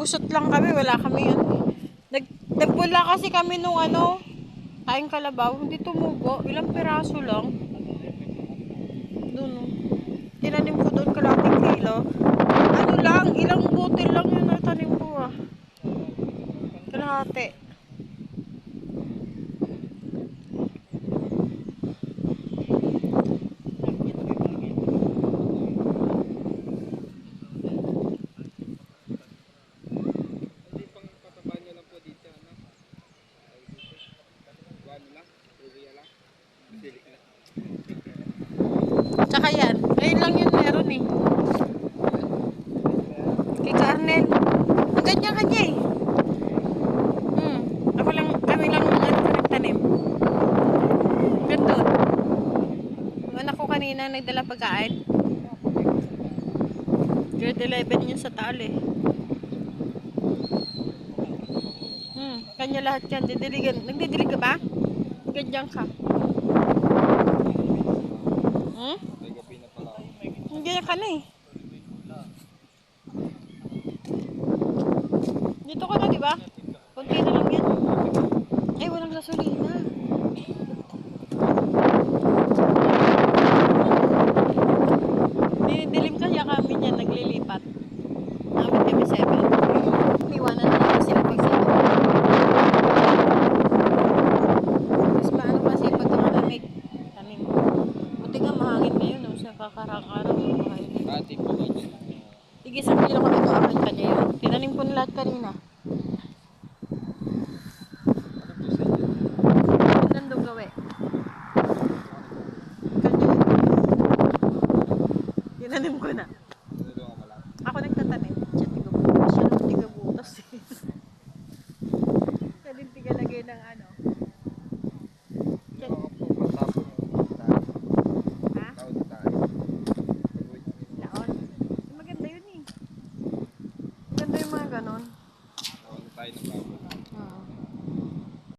Gugusot lang kami, wala kami yun. Nag, nagpula kasi kami nung ano, kain kalabaw, hindi tumubo. Ilang piraso lang. Doon, oh. Tinanim ko doon kalating kilo. Ano lang, ilang butil lang yun na tanim ko ah. Kalahati. Hindi pang pataba nyo lang po dito, ano? Ano lang? Uwiya lang? Silik na. Tsaka yan, ngayon lang yun meron eh. Kay Carnel. Ang ganyan kanya eh. Hmm. Ako lang, kami lang nagtanim. Gandun. Yung anak ko kanina nagdala pagkain. Grade 11 yun sa taal eh. Hmm, kanya lahat yan. Didiligan. Nagdidilig ka ba? Ganyan ka. Hmm? May gabi na pala ako. Hindi ka na eh. Dito ka na, di ba? Kunti na lang yan. Ay, walang gasolina. Na lahat kanina. Kanya yun. Tinanim ko na. ganun. Ano tayo ng?